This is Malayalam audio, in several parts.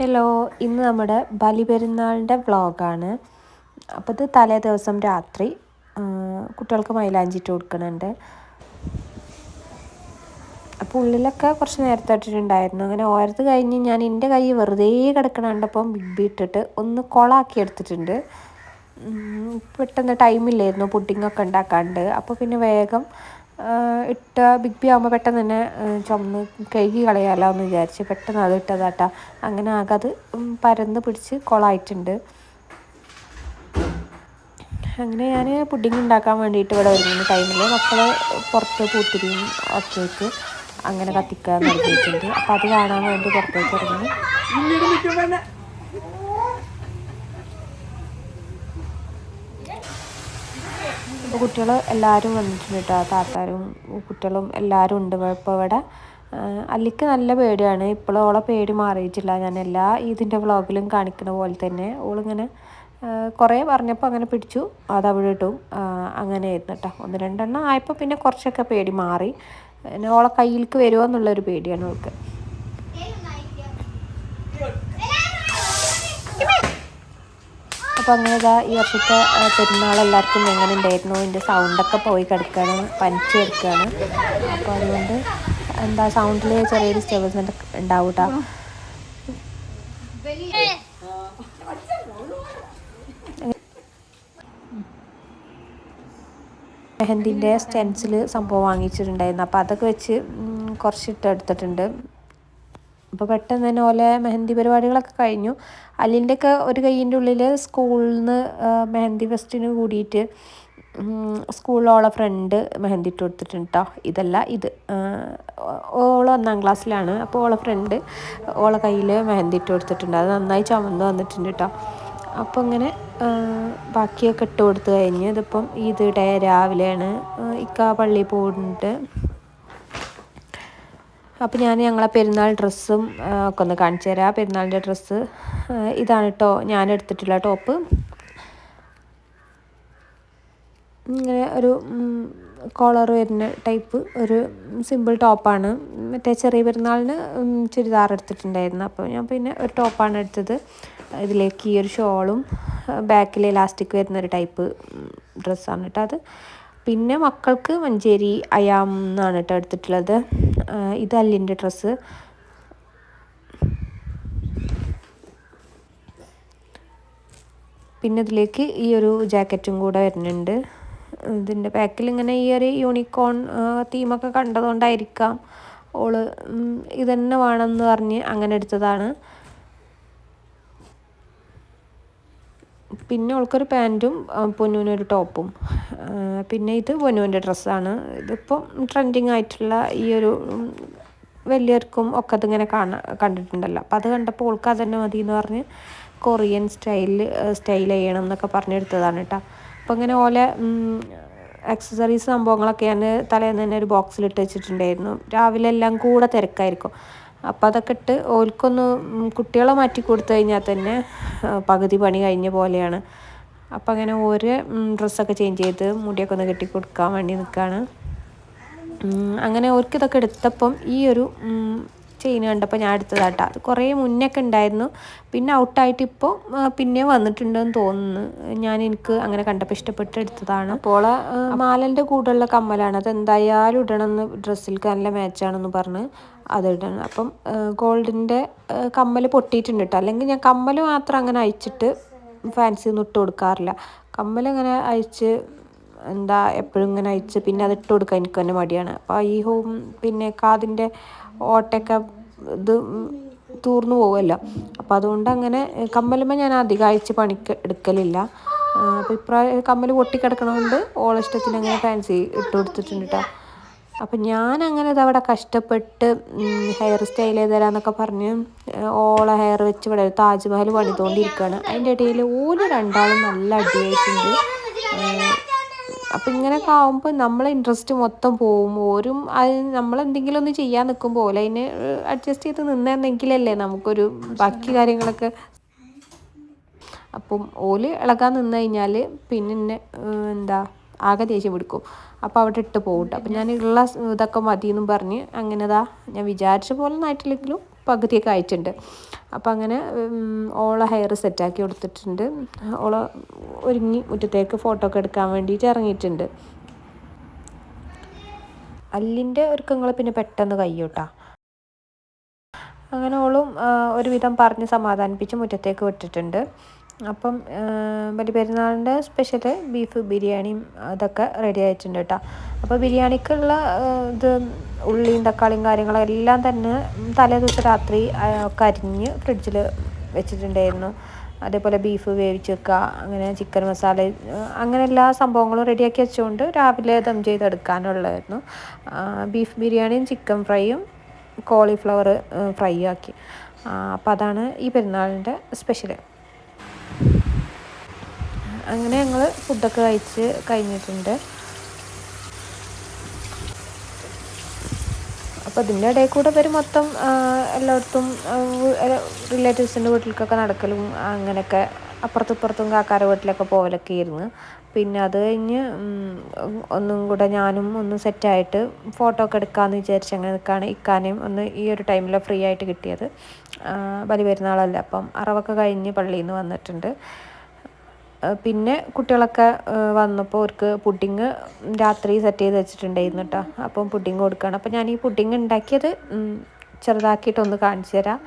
ഹലോ ഇന്ന് നമ്മുടെ ബലിപെരുന്നാളിന്റെ വ്ളോഗാണ്. അപ്പോൾ ഇത് തലേ ദിവസം രാത്രി കുട്ടികൾക്ക് മൈലാഞ്ചിട്ട് കൊടുക്കുന്നുണ്ട് അപ്പോൾ ഉള്ളിലൊക്കെ കുറച്ച് നേരത്തെ ഇട്ടിട്ടുണ്ടായിരുന്നു. അങ്ങനെ ഓരത് കഴിഞ്ഞ് ഞാൻ എന്റെ കൈ വെറുതെ കിടക്കണ ബിബി ഇട്ടിട്ട് ഒന്ന് കൊളാക്കി എടുത്തിട്ടുണ്ട്. പെട്ടെന്ന് ടൈമില്ലായിരുന്നു. പുഡിങ്ങൊക്കെ ഉണ്ടാക്കാണ്ട്. അപ്പോൾ പിന്നെ വേഗം ഇട്ട ബിഗ് ബി ആകുമ്പോൾ പെട്ടെന്ന് തന്നെ ചുമന്ന് കഴുകി കളയാലോ എന്ന് വിചാരിച്ച് പെട്ടെന്ന് അത് ഇട്ടതാട്ടാ. അങ്ങനെ ആകെ അത് പരന്ന് പിടിച്ച് കൊളായിട്ടുണ്ട്. അങ്ങനെ ഞാൻ പുഡിങ് ഉണ്ടാക്കാൻ വേണ്ടിയിട്ട് ഇവിടെ വരുന്ന ടൈമിൽ മക്കളെ പുറത്ത് പൂത്തിരിയും ഒക്കെ ആയിട്ട് അങ്ങനെ കത്തിക്കാൻ നൽകിയിട്ടുണ്ട് അപ്പോൾ അത് കാണാൻ വേണ്ടി പുറത്തേക്ക് ഇറങ്ങി. ഇപ്പോൾ കുട്ടികൾ എല്ലാവരും വന്നിട്ടുണ്ട് കേട്ടോ താത്താരും കുട്ടികളും എല്ലാവരും ഉണ്ട്. ഇപ്പോൾ ഇവിടെ അല്ലിക്ക് നല്ല പേടിയാണ്. ഇപ്പോഴും ഓളെ പേടി മാറിയിട്ടില്ല. ഞാൻ എല്ലാ ഇതിന്റെ വ്ളോഗിലും കാണിക്കുന്ന പോലെ തന്നെ ഓളിങ്ങനെ കുറേ പറഞ്ഞപ്പോൾ അങ്ങനെ പിടിച്ചു. അത് അവിടെ ഇട്ടു. ആഹ് അങ്ങനെ ആയിരുന്നു കേട്ടോ ഒന്ന് രണ്ടെണ്ണം ആയപ്പോൾ പിന്നെ കുറച്ചൊക്കെ പേടി മാറി. പിന്നെ ഓളെ കയ്യിലേക്ക് വരുമോ എന്നുള്ളൊരു പേടിയാണ് ഓൾക്ക്. അപ്പോൾ അങ്ങനെ ഇതാ ഈ വർഷത്തെ പെരുന്നാൾ എല്ലാവർക്കും എങ്ങനെ ഉണ്ടായിരുന്നു എന്റെ സൗണ്ടൊക്കെ പോയി കിടക്കുകയാണ് പനിച്ച് കിടക്കുകയാണ് അപ്പോൾ അതുകൊണ്ട് എന്താ സൗണ്ടിൽ ചെറിയൊരു ഡിസ്റ്റർബൻസ് ഉണ്ടാവും മെഹന്തിന്റെ സ്റ്റെൻസിൽ സംഭവം വാങ്ങിച്ചിട്ടുണ്ടായിരുന്നു. അപ്പോൾ അതൊക്കെ വെച്ച് കുറച്ചിട്ട് എടുത്തിട്ടുണ്ട്. അപ്പോൾ പെട്ടെന്ന് തന്നെ ഓലെ മെഹന്തി പരിപാടികളൊക്കെ കഴിഞ്ഞു. അല്ലിന്റെയൊക്കെ ഒരു കൈയിന്റെ ഉള്ളിൽ സ്കൂളിൽ നിന്ന് മെഹന്തി ഫെസ്റ്റിന് കൂടിയിട്ട് സ്കൂളിലോളെ ഫ്രണ്ട് മെഹന്തി ഇട്ട് കൊടുത്തിട്ടുണ്ട്? കേട്ടോ ഇതല്ല ഇത് ഓൾ ഒന്നാം ക്ലാസ്സിലാണ്. അപ്പോൾ ഓളെ ഫ്രണ്ട് ഓളെ കയ്യിൽ മെഹന്തി ഇട്ട് കൊടുത്തിട്ടുണ്ട്. അത് നന്നായി ചുമന്ന് വന്നിട്ടുണ്ട് കേട്ടോ അപ്പോൾ ഇങ്ങനെ ബാക്കിയൊക്കെ ഇട്ട് കൊടുത്ത് കഴിഞ്ഞ് ഇതിപ്പം ഇതിടെ രാവിലെയാണ് ഇക്ക പള്ളിയിൽ പോകുന്നുണ്ട് അപ്പോൾ ഞാൻ ഞങ്ങളെ പെരുന്നാൾ ഡ്രസ്സും ഒക്കെ ഒന്ന് കാണിച്ചു തരാം. പെരുന്നാളിന്റെ ഡ്രസ്സ് ഇതാണ് കേട്ടോ ഞാൻ എടുത്തിട്ടുള്ള ടോപ്പ്. ഇങ്ങനെ ഒരു കോളർ വരുന്ന ടൈപ്പ് ഒരു സിമ്പിൾ ടോപ്പാണ് മറ്റേ ചെറിയ പെരുന്നാളിന് ചുരിദാർ എടുത്തിട്ടുണ്ടായിരുന്നു. അപ്പോൾ ഞാൻ പിന്നെ ഒരു ടോപ്പാണ് എടുത്തത്. ഇതിലേക്ക് ഈ ഒരു ഷോളും ബാക്കിൽ ഇലാസ്റ്റിക് വരുന്ന ഒരു ടൈപ്പ് ഡ്രസ്സാണ് കേട്ടോ അത്. പിന്നെ മക്കൾക്ക് മഞ്ചേരി അയാം എന്നാണ് കേട്ടോ എടുത്തിട്ടുള്ളത്. ഇത് അല്ലിന്റെ ഡ്രസ്സ്. പിന്നെ ഇതിലേക്ക് ഈ ഒരു ജാക്കറ്റും കൂടെ വരുന്നുണ്ട്. ഇതിന്റെ ബാക്കിൽ ഇങ്ങനെ ഈ ഒരു യൂണിക്കോൺ തീമൊക്കെ കണ്ടതുകൊണ്ടായിരിക്കാം. ഓൾ ഇതന്നെ വേണമെന്ന് പറഞ്ഞ് അങ്ങനെ എടുത്തതാണ്. പിന്നെ അവൾക്കൊരു പാന്റും പൊന്നൂനൊരു ടോപ്പും. പിന്നെ ഇത് പൊന്നുവിന്റെ ഡ്രസ്സാണ്. ഇതിപ്പം ട്രെൻഡിങ് ആയിട്ടുള്ള ഈ ഒരു വലിയവർക്കും ഒക്കെ അതിങ്ങനെ കാണാ കണ്ടിട്ടുണ്ടല്ലോ. അപ്പം അത് കണ്ടപ്പോൾ ഓൾക്ക് തന്നെ മതി എന്ന് പറഞ്ഞ് കൊറിയൻ സ്റ്റൈലിൽ സ്റ്റൈൽ ചെയ്യണം എന്നൊക്കെ പറഞ്ഞെടുത്തതാണ് കേട്ടോ അപ്പോൾ ഇങ്ങനെ ഓലെ അക്സസറീസ് സംഭവങ്ങളൊക്കെ ഞാൻ തലേന്ന് തന്നെ ഒരു ബോക്സിൽ ഇട്ട് വെച്ചിട്ടുണ്ടായിരുന്നു. രാവിലെ എല്ലാം കൂടെ തിരക്കായിരിക്കും. അപ്പം അതൊക്കെ ഇട്ട് ഓൽക്കൊന്ന് കുട്ടികളെ മാറ്റി കൊടുത്തു കഴിഞ്ഞാൽ തന്നെ പകുതി പണി കഴിഞ്ഞ പോലെയാണ്. അപ്പം അങ്ങനെ ഒരു ഡ്രസ്സൊക്കെ ചേഞ്ച് ചെയ്ത് മുടിയൊക്കെ ഒന്ന് കെട്ടി കൊടുക്കാൻ വേണ്ടി നിൽക്കുകയാണ് അങ്ങനെ ഓർക്ക് ഇതൊക്കെ എടുത്തപ്പം ഈ ഒരു ചെയിൻ കണ്ടപ്പോൾ ഞാൻ എടുത്തതാട്ടോ അത് കുറേ മുന്നൊക്കെ ഉണ്ടായിരുന്നു പിന്നെ ഔട്ടായിട്ട് ഇപ്പോൾ പിന്നെ വന്നിട്ടുണ്ടെന്ന് തോന്നുന്നു. ഞാൻ എനിക്ക് അങ്ങനെ കണ്ടപ്പോൾ ഇഷ്ടപ്പെട്ട് എടുത്തതാണ്. അപ്പോൾ മാലന്റെ കൂടെയുള്ള കമ്മലാണ്. അത് എന്തായാലും ഇടണമെന്ന് ഡ്രസ്സിൽ നല്ല മാച്ചാണെന്ന് പറഞ്ഞ്. അത് ഇടണം അപ്പം ഗോൾഡിന്റെ കമ്മൽ പൊട്ടിയിട്ടുണ്ട് കേട്ടോ അല്ലെങ്കിൽ ഞാൻ കമ്മൽ മാത്രം അങ്ങനെ അയച്ചിട്ട് ഫാൻസി ഒന്നും ഇട്ട് കൊടുക്കാറില്ല. കമ്മൽ ഇങ്ങനെ അയച്ച് എന്താ എപ്പോഴും ഇങ്ങനെ അയച്ച് പിന്നെ അത് ഇട്ട് കൊടുക്കാൻ എനിക്ക് തന്നെ മടിയാണ്. അപ്പോൾ ഈ ഹോം പിന്നെ കാതിന്റെ ഓട്ടയൊക്കെ ഇത് തൂർന്നു പോകുമല്ലോ. അപ്പോൾ അതുകൊണ്ട് അങ്ങനെ കമ്മലുമ്പോൾ ഞാൻ അധികം അയച്ച് പണിക്ക് എടുക്കലില്ല. അപ്പോൾ ഇപ്രാവശ്യം കമ്മൽ പൊട്ടിക്കിടക്കണതുകൊണ്ട് ഓളിഷ്ടത്തിന് അങ്ങനെ ഫാൻസി ഇട്ട് കൊടുത്തിട്ടുണ്ട് കേട്ടോ അപ്പം ഞാൻ അങ്ങനെ ഇതവിടെ കഷ്ടപ്പെട്ട് ഹെയർ സ്റ്റൈൽ ചെയ്ത് തരാമെന്നൊക്കെ പറഞ്ഞ് ഓള ഹെയർ വെച്ച് ഇവിടെ താജ്മഹൽ പണിതുകൊണ്ടിരിക്കുകയാണ് അതിന്റെ ഇടയിൽ ഓൽ രണ്ടാളും നല്ല അടിയായിട്ടുണ്ട്. അപ്പം ഇങ്ങനെയൊക്കെ ആകുമ്പോൾ നമ്മളെ ഇൻട്രസ്റ്റ് മൊത്തം പോകും ഓരും അത് നമ്മളെന്തെങ്കിലും ഒന്ന് ചെയ്യാൻ നിൽക്കുമ്പോൾ ഓല അതിന് അഡ്ജസ്റ്റ് ചെയ്ത് നിന്നെന്നെങ്കിലല്ലേ നമുക്കൊരു ബാക്കി കാര്യങ്ങളൊക്കെ. അപ്പം ഓൽ ഇളകാൻ നിന്ന് കഴിഞ്ഞാൽ പിന്നെ എന്താ ആകെ ദേഷ്യം പിടിക്കും. അപ്പോൾ അവിടെ ഇട്ട് പോകട്ടെ ട്ടോ. അപ്പം ഞാൻ ഉള്ള ഇതൊക്കെ മതി എന്നും പറഞ്ഞ് അങ്ങനെ ഇതാ ഞാൻ വിചാരിച്ച പോലെ നായിട്ടില്ലെങ്കിലും പകുതിയൊക്കെ ആയിട്ടുണ്ട് അപ്പം അങ്ങനെ ഓളെ ഹെയർ സെറ്റാക്കി കൊടുത്തിട്ടുണ്ട്. ഓളെ ഒരുങ്ങി മുറ്റത്തേക്ക് ഫോട്ടോ ഒക്കെ എടുക്കാൻ വേണ്ടിയിട്ട് ഇറങ്ങിയിട്ടുണ്ട്. അല്ലിന്റെ ഒരുക്കങ്ങൾ പിന്നെ പെട്ടെന്ന് കയ്യൂട്ടാ അങ്ങനെ ഓളും ഒരുവിധം പറഞ്ഞ് സമാധാനിപ്പിച്ച് മുറ്റത്തേക്ക് വിട്ടിട്ടുണ്ട്. അപ്പം ബലിപെരുന്നാളിന്റെ സ്പെഷ്യൽ ബീഫ് ബിരിയാണിയും അതൊക്കെ റെഡി ആയിട്ടുണ്ട് കേട്ടോ. അപ്പോൾ ബിരിയാണിക്കുള്ള ഇത് ഉള്ളിയും തക്കാളിയും കാര്യങ്ങളും എല്ലാം തന്നെ തലേ ദിവസം രാത്രി ഒക്കെ അരിഞ്ഞ് ഫ്രിഡ്ജിൽ വെച്ചിട്ടുണ്ടായിരുന്നു. അതേപോലെ ബീഫ് വേവിച്ച് വെക്കുക അങ്ങനെ ചിക്കൻ മസാല അങ്ങനെ എല്ലാ സംഭവങ്ങളും റെഡിയാക്കി വെച്ചുകൊണ്ട് രാവിലെ ദം ചെയ്തെടുക്കാനുള്ളതായിരുന്നു ബീഫ് ബിരിയാണിയും ചിക്കൻ ഫ്രൈയും കോളിഫ്ലവർ ഫ്രൈ ആക്കി. അപ്പോൾ അതാണ് ഈ പെരുന്നാളിന്റെ സ്പെഷ്യൽ അങ്ങനെ ഞങ്ങൾ ഫുഡൊക്കെ കഴിച്ച് കഴിഞ്ഞിട്ടുണ്ട്. അപ്പോൾ ഇതിന്റെ ഇടയിൽ കൂടെ ഇവർ മൊത്തം എല്ലായിടത്തും റിലേറ്റീവ്സിന്റെ വീട്ടിലേക്കൊക്കെ നടക്കലും അങ്ങനെയൊക്കെ അപ്പുറത്തും ഇപ്പുറത്തും കാക്കാര വീട്ടിലൊക്കെ പോകലൊക്കെ ആയിരുന്നു. പിന്നെ അത് കഴിഞ്ഞ് ഒന്നും കൂടെ ഞാനും ഒന്ന് സെറ്റായിട്ട് ഫോട്ടോ ഒക്കെ എടുക്കാമെന്ന് വിചാരിച്ച് അങ്ങനെ നിൽക്കുകയാണ് ഇക്കാനേയും ഒന്ന് ഈ ഒരു ടൈമിൽ ഫ്രീ ആയിട്ട് കിട്ടിയത്. ബലി പെരുന്നാളല്ല അപ്പം അറവൊക്കെ കഴിഞ്ഞ് പള്ളിയിൽ നിന്ന് വന്നിട്ടുണ്ട്. പിന്നെ കുട്ടികളൊക്കെ വന്നപ്പോൾ അവർക്ക് പുഡിങ് രാത്രി സെറ്റ് ചെയ്ത് വെച്ചിട്ടുണ്ടായിരുന്നു കേട്ടോ അപ്പം പുഡിങ് കൊടുക്കുകയാണ് അപ്പം ഞാൻ ഈ പുഡിങ് ഉണ്ടാക്കിയത് ചെറുതാക്കിയിട്ടൊന്ന് കാണിച്ചു തരാം.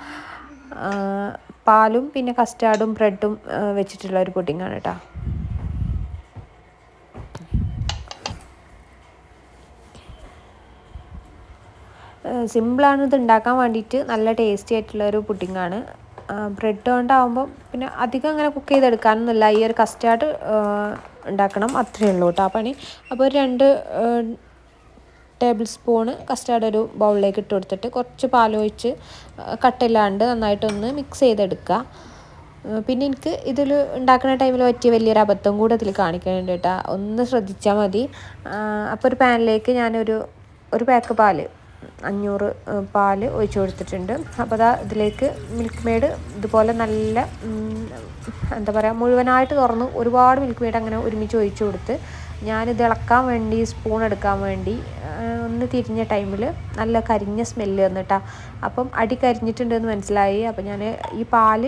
പാലും പിന്നെ കസ്റ്റാർഡും ബ്രെഡും വെച്ചിട്ടുള്ള ഒരു പുഡിങ്ങാണ് കേട്ടോ സിമ്പിളാണ് ഇത് ഉണ്ടാക്കാൻ വേണ്ടിയിട്ട്. നല്ല ടേസ്റ്റി ആയിട്ടുള്ള ഒരു പുഡിങ്ങാണ് ബ്രെഡ് കൊണ്ടാകുമ്പോൾ പിന്നെ അധികം അങ്ങനെ കുക്ക് ചെയ്തെടുക്കാനൊന്നുമില്ല. ഈ ഒരു കസ്റ്റാർഡ് ഉണ്ടാക്കണം. അത്രയേ ഉള്ളൂ കേട്ടോ ആ പണി. അപ്പോൾ ഒരു രണ്ട് ടേബിൾ സ്പൂണ് കസ്റ്റാർഡ് ഒരു ബൗളിലേക്ക് ഇട്ട് കൊടുത്തിട്ട് കുറച്ച് പാലൊഴിച്ച് കട്ടില്ലാണ്ട് നന്നായിട്ടൊന്ന് മിക്സ് ചെയ്തെടുക്കുക. പിന്നെ എനിക്ക് ഇതിൽ ഉണ്ടാക്കുന്ന ടൈമിൽ പറ്റിയ വലിയൊരു അബദ്ധം കൂടെ ഇതിൽ കാണിക്കുന്നുണ്ട് കേട്ടോ. ഒന്ന് ശ്രദ്ധിച്ചാൽ മതി. അപ്പോൾ ഒരു പാനിലേക്ക് ഞാനൊരു ഒരു പാക്ക് പാൽ അഞ്ഞൂറ് പാൽ ഒഴിച്ചു കൊടുത്തിട്ടുണ്ട്. അപ്പോൾ അതാ ഇതിലേക്ക് മിൽക്ക് മെയ്ഡ് ഇതുപോലെ നല്ല എന്താ പറയുക മുഴുവനായിട്ട് തുറന്ന് ഒരുപാട് മിൽക്ക് മെയ്ഡ് അങ്ങനെ ഒരുമിച്ച് ഒഴിച്ചു കൊടുത്ത് ഞാനിത് ഇളക്കാൻ വേണ്ടി സ്പൂൺ എടുക്കാൻ വേണ്ടി ഒന്ന് തിരിഞ്ഞ ടൈമിൽ നല്ല കരിഞ്ഞ സ്മെല്ല് വന്നിട്ടാ. അപ്പം അടി കരിഞ്ഞിട്ടുണ്ടെന്ന് മനസ്സിലായി. അപ്പം ഞാൻ ഈ പാൽ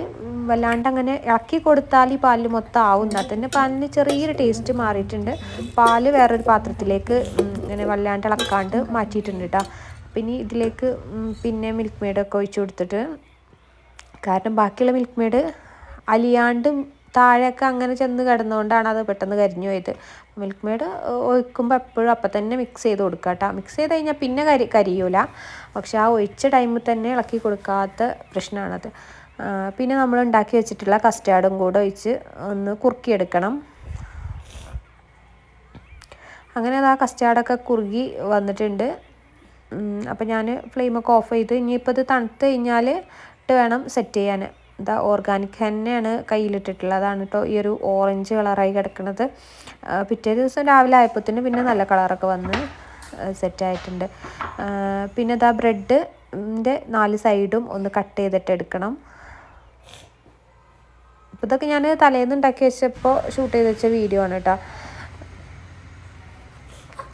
വല്ലാണ്ട് അങ്ങനെ ഇളക്കി കൊടുത്താൽ ഈ പാലിൽ മൊത്തം ആവും. എന്നാൽ തന്നെ പാലിന് ചെറിയൊരു ടേസ്റ്റ് മാറിയിട്ടുണ്ട്. പാൽ വേറൊരു പാത്രത്തിലേക്ക് ഇങ്ങനെ വല്ലാണ്ട് ഇളക്കാണ്ട് മാറ്റിയിട്ടുണ്ട് കേട്ടോ പിന്നെ ഇതിലേക്ക് പിന്നെ മിൽക്ക് മെയ്ഡൊക്കെ ഒഴിച്ചു കൊടുത്തിട്ട്. കാരണം ബാക്കിയുള്ള മിൽക്ക് മെയ്ഡ് അലിയാണ്ട് താഴെയൊക്കെ അങ്ങനെ ചെന്ന് കിടന്നുകൊണ്ടാണ് അത് പെട്ടെന്ന് കരിഞ്ഞു പോയത്. മിൽക്ക് മെയ്ഡ് ഒഴിക്കുമ്പോൾ എപ്പോഴും അപ്പം തന്നെ മിക്സ് ചെയ്ത് കൊടുക്കുക കേട്ടോ മിക്സ് ചെയ്ത് കഴിഞ്ഞാൽ പിന്നെ കരി കരിയൂല. പക്ഷെ ആ ഒഴിച്ച ടൈമിൽ തന്നെ ഇളക്കി കൊടുക്കാത്ത പ്രശ്നമാണത് പിന്നെ നമ്മൾ ഉണ്ടാക്കി വെച്ചിട്ടുള്ള കസ്റ്റാർഡും കൂടെ ഒഴിച്ച് ഒന്ന് കുറുക്കിയെടുക്കണം. അങ്ങനെ അത് ആ കസ്റ്റാർഡൊക്കെ കുറുകി വന്നിട്ടുണ്ട്. അപ്പോൾ ഞാൻ ഫ്ലെയിമൊക്കെ ഓഫ് ചെയ്ത് ഇനിയിപ്പോൾ ഇത് തണുത്ത് കഴിഞ്ഞാൽ ഇട്ട് വേണം സെറ്റ് ചെയ്യാൻ ഇതാ ഓർഗാനിക് തന്നെയാണ് കയ്യിലിട്ടിട്ടുള്ളത്. അതാണ് കേട്ടോ ഈ ഒരു ഓറഞ്ച് കളറായി കിടക്കുന്നത് പിറ്റേ ദിവസം രാവിലെ ആയപ്പോഴത്തേന് പിന്നെ നല്ല കളറൊക്കെ വന്ന് സെറ്റായിട്ടുണ്ട് പിന്നെ ഇതാ ബ്രെഡിന്റെ നാല് സൈഡും ഒന്ന് കട്ട് ചെയ്തിട്ട് എടുക്കണം. അപ്പോൾ ഇതൊക്കെ ഞാൻ തലേന്ന് ഉണ്ടാക്കി വെച്ചപ്പോൾ ഷൂട്ട് ചെയ്ത് വെച്ച വീഡിയോ ആണ് കേട്ടോ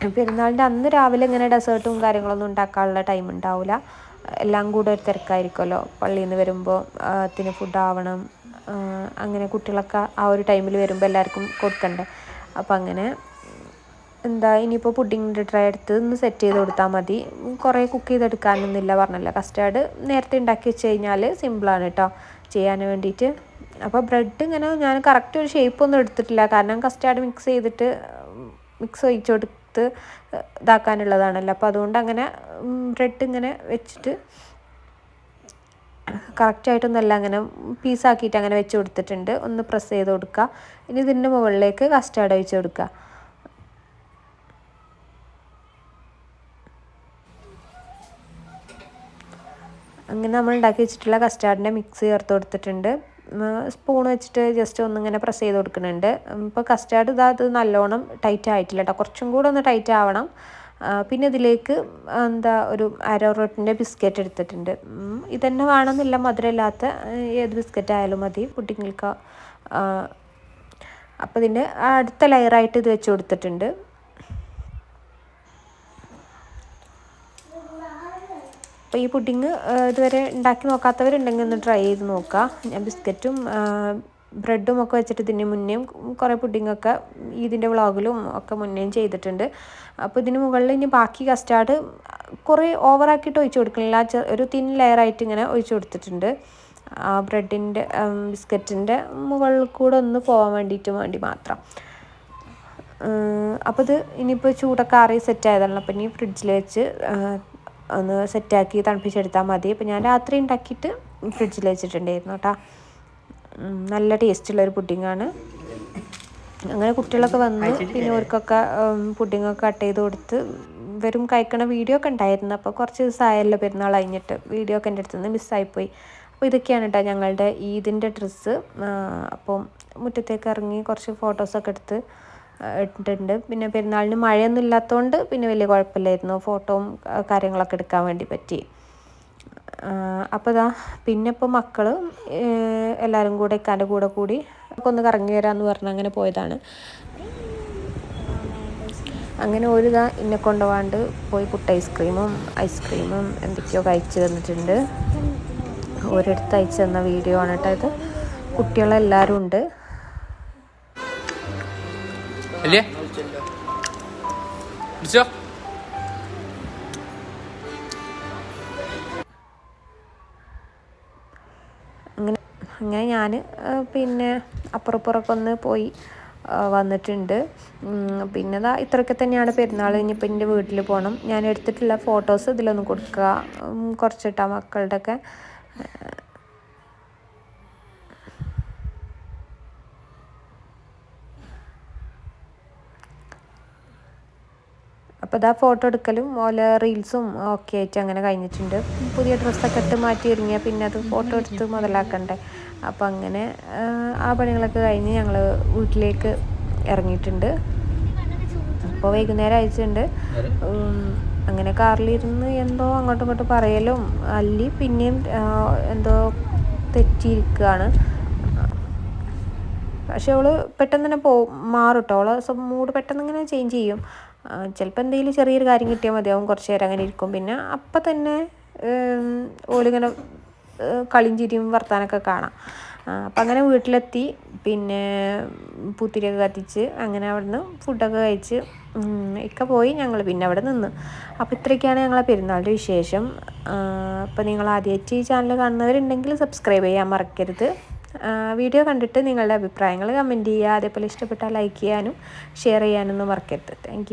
പെരുന്നാളിന്റെ അന്ന് രാവിലെ ഇങ്ങനെ ഡെസേർട്ടും കാര്യങ്ങളൊന്നും ഉണ്ടാക്കാനുള്ള ടൈം ഉണ്ടാവില്ല എല്ലാം കൂടെ ഒരു തിരക്കായിരിക്കുമല്ലോ. പള്ളിയിൽ നിന്ന് വരുമ്പോൾ അതിന് ഫുഡ് ആവണം. അങ്ങനെ കുട്ടികളൊക്കെ ആ ഒരു ടൈമിൽ വരുമ്പോൾ എല്ലാവർക്കും കൊടുക്കണ്ടേ? അപ്പം അങ്ങനെ എന്താ ഇനിയിപ്പോൾ പുഡിങ്ങിന്റെ ട്രൈ എടുത്ത് ഒന്ന് സെറ്റ് ചെയ്ത് കൊടുത്താൽ മതി. കുറേ കുക്ക് ചെയ്തെടുക്കാനൊന്നുമില്ല പറഞ്ഞല്ലോ. കസ്റ്റാർഡ് നേരത്തെ ഉണ്ടാക്കി വെച്ച് കഴിഞ്ഞാൽ സിമ്പിളാണ് കേട്ടോ ചെയ്യാൻ വേണ്ടിയിട്ട്. അപ്പോൾ ബ്രെഡ് ഇങ്ങനെ ഞാൻ കറക്റ്റ് ഒരു ഷേപ്പ് ഒന്നും എടുത്തിട്ടില്ല. കാരണം കസ്റ്റാർഡ് മിക്സ് ചെയ്തിട്ട് മിക്സ് ഒഴിച്ചു കൊടുത്ത് ഇതാക്കാനുള്ളതാണല്ലോ. അപ്പോൾ അതുകൊണ്ട് അങ്ങനെ ബ്രെഡ് ഇങ്ങനെ വെച്ചിട്ട് കറക്റ്റായിട്ടൊന്നല്ല അങ്ങനെ പീസാക്കിയിട്ട് അങ്ങനെ വെച്ച് കൊടുത്തിട്ടുണ്ട്. ഒന്ന് പ്രസ് ചെയ്ത് കൊടുക്കുക. ഇനി ഇതിന്റെ മുകളിലേക്ക് കസ്റ്റാർഡ് ഒഴിച്ച് കൊടുക്കുക. അങ്ങനെ നമ്മൾ ഉണ്ടാക്കി വെച്ചിട്ടുള്ള കസ്റ്റാർഡിന്റെ മിക്സ് ചേർത്ത് കൊടുത്തിട്ടുണ്ട്. സ്പൂൺ വെച്ചിട്ട് ജസ്റ്റ് ഒന്നിങ്ങനെ പ്രസ് ചെയ്ത് കൊടുക്കുന്നുണ്ട്. ഇപ്പോൾ കസ്റ്റാർഡ് ഇതാ അത് നല്ലോണം ടൈറ്റ് ആയിട്ടില്ല കേട്ടോ കുറച്ചും കൂടെ ഒന്ന് ടൈറ്റ് ആവണം. പിന്നെ ഇതിലേക്ക് എന്താ ഒരു അരോറോട്ടിന്റെ ബിസ്ക്കറ്റ് എടുത്തിട്ടുണ്ട്. ഇതന്നെ വേണമെന്നില്ല മധുരമില്ലാത്ത ഏത് ബിസ്ക്കറ്റ് ആയാലും മതി. പുഡിങ്ങൾക്ക് അപ്പോൾ ഇതിന്റെ അടുത്ത ലെയറായിട്ട് ഇത് വെച്ച് കൊടുത്തിട്ടുണ്ട്. അപ്പോൾ ഈ പുഡിങ് ഇതുവരെ ഉണ്ടാക്കി നോക്കാത്തവരുണ്ടെങ്കിൽ ഒന്ന് ട്രൈ ചെയ്ത് നോക്കുക ഞാൻ ബിസ്ക്കറ്റും ബ്രെഡും ഒക്കെ വെച്ചിട്ട് ഇതിന് മുന്നേയും കുറേ പുഡിങ്ങൊക്കെ ഇതിന്റെ വ്ളോഗിലും ഒക്കെ മുന്നേയും ചെയ്തിട്ടുണ്ട്. അപ്പോൾ ഇതിന് മുകളിൽ ഇനി ബാക്കി കസ്റ്റാർഡ് കുറേ ഓവറാക്കിയിട്ട് ഒഴിച്ചു കൊടുക്കണില്ല. ഒരു തിൻ ലെയറായിട്ട് ഇങ്ങനെ ഒഴിച്ചു കൊടുത്തിട്ടുണ്ട്. ആ ബ്രെഡിന്റെ ബിസ്ക്കറ്റിന്റെ മുകളിൽ കൂടെ ഒന്ന് പോകാൻ വേണ്ടിയിട്ട് വേണ്ടി മാത്രം. അപ്പോൾ ഇത് ഇനിയിപ്പോൾ ചൂടൊക്കെ ആറി സെറ്റ് ആയതാണല്ലോ അപ്പോൾ ഇനി ഫ്രിഡ്ജിൽ വെച്ച് ഒന്ന് സെറ്റാക്കി തണുപ്പിച്ചെടുത്താൽ മതി. അപ്പോൾ ഞാൻ രാത്രി ഉണ്ടാക്കിയിട്ട് ഫ്രിഡ്ജിൽ വെച്ചിട്ടുണ്ടായിരുന്നു കേട്ടോ നല്ല ടേസ്റ്റുള്ളൊരു പുഡിങ്ങാണ്. അങ്ങനെ കുട്ടികളൊക്കെ വന്ന് പിന്നെ അവർക്കൊക്കെ പുഡിങ്ങൊക്കെ കട്ട് ചെയ്ത് കൊടുത്ത് വെറും കഴിക്കണ വീഡിയോ ഒക്കെ ഉണ്ടായിരുന്നു. അപ്പോൾ കുറച്ച് ദിവസമായല്ലോ പെരുന്നാൾ കഴിഞ്ഞിട്ട് വീഡിയോ ഒക്കെ എന്റെ അടുത്ത് നിന്ന് മിസ്സായിപ്പോയി അപ്പോൾ ഇതൊക്കെയാണ് കേട്ടോ ഞങ്ങളുടെ ഈദിന്റെ ഡ്രസ്സ്. അപ്പം മുറ്റത്തേക്ക് ഇറങ്ങി കുറച്ച് ഫോട്ടോസൊക്കെ എടുത്ത് ഇട്ടിട്ടുണ്ട്. പിന്നെ പെരുന്നാളിന് മഴയൊന്നും ഇല്ലാത്തതുകൊണ്ട് പിന്നെ വലിയ കുഴപ്പമില്ലായിരുന്നു. ഫോട്ടോയും കാര്യങ്ങളൊക്കെ എടുക്കാൻ വേണ്ടി പറ്റി. അപ്പോൾ ഇതാ പിന്നെ ഇപ്പോൾ മക്കൾ എല്ലാവരും കൂടെ ഇക്കാന്റെ കൂടെ കൂടി ഒന്ന് കറങ്ങി വരാമെന്ന് പറഞ്ഞ് അങ്ങനെ പോയതാണ്. അങ്ങനെ ഒരു ഇതാ എന്നെ കൊണ്ടുപോകാണ്ട് പോയി കുട്ട ഐസ്ക്രീമും ഐസ്ക്രീമും എന്തൊക്കെയോ കഴിച്ചു തന്നിട്ടുണ്ട്. ഒരിടത്ത് അയച്ചു തന്ന വീഡിയോ ആണ് കേട്ടോ ഇത്. കുട്ടികളെല്ലാവരും ഉണ്ട്. അല്ലേ? പിടിച്ചോ അങ്ങനെ അങ്ങനെ ഞാൻ പിന്നെ അപ്പുറപ്പുറമൊക്കെ ഒന്ന് പോയി വന്നിട്ടുണ്ട്. പിന്നെ ദാ ഇത്രയൊക്കെ തന്നെയാണ് പെരുന്നാൾ ഇനിയിപ്പോൾ എന്റെ വീട്ടിൽ പോകണം ഞാൻ എടുത്തിട്ടുള്ള ഫോട്ടോസ് ഇതിലൊന്ന് കൊടുക്കുക. കുറച്ചിട്ടാ മക്കളുടെ അപ്പോൾ ഇതാ ഫോട്ടോ എടുക്കലും ഓല റീൽസും ഒക്കെ ആയിട്ട് അങ്ങനെ കഴിഞ്ഞിട്ടുണ്ട്. പുതിയ ഡ്രസ്സൊക്കെ ഇട്ട് മാറ്റി ഒരുങ്ങിയാൽ പിന്നെ അത് ഫോട്ടോ എടുത്ത് മുതലാക്കണ്ടേ? അപ്പോൾ അങ്ങനെ ആ, പണികളൊക്കെ കഴിഞ്ഞ് ഞങ്ങൾ വീട്ടിലേക്ക് ഇറങ്ങിയിട്ടുണ്ട്. അപ്പോൾ വൈകുന്നേരം അയച്ചിട്ടുണ്ട് അങ്ങനെ കാറിലിരുന്ന് എന്തോ അങ്ങോട്ടും ഇങ്ങോട്ടും പറയലും അല്ലി പിന്നെയും എന്തോ തെറ്റിയിരിക്കുകയാണ് പക്ഷെ അവൾ പെട്ടെന്ന് തന്നെ പോ മാറും കേട്ടോ അവളെ മൂഡ് പെട്ടെന്ന് ഇങ്ങനെ ചേഞ്ച് ചെയ്യും. ചിലപ്പോൾ എന്തെങ്കിലും ചെറിയൊരു കാര്യം കിട്ടിയാൽ മതിയാവും കുറച്ച് നേരം അങ്ങനെ ഇരിക്കും. പിന്നെ അപ്പം തന്നെ ഓലിങ്ങനെ കളിയും ചിരിയും വർത്താനൊക്കെ കാണാം. അപ്പം അങ്ങനെ വീട്ടിലെത്തി. പിന്നെ പൂത്തിരിയൊക്കെ കത്തിച്ച് അങ്ങനെ അവിടുന്ന് ഫുഡൊക്കെ കഴിച്ച് ഒക്കെ പോയി ഞങ്ങൾ പിന്നെ അവിടെ നിന്ന്. അപ്പോൾ ഇത്രയൊക്കെയാണ് ഞങ്ങളെ പെരുന്നാളിന്റെ വിശേഷം. അപ്പോൾ നിങ്ങൾ ആദ്യമായിട്ട് ഈ ചാനൽ കാണുന്നവരുണ്ടെങ്കിൽ സബ്സ്ക്രൈബ് ചെയ്യാൻ മറക്കരുത്. വീഡിയോ കണ്ടിട്ട് നിങ്ങളുടെ അഭിപ്രായങ്ങൾ കമന്റ് ചെയ്യുക അതേപോലെ ഇഷ്ടപ്പെട്ടാൽ ലൈക്ക് ചെയ്യാനും ഷെയർ ചെയ്യാനൊന്നും മറക്കരുത്. താങ്ക്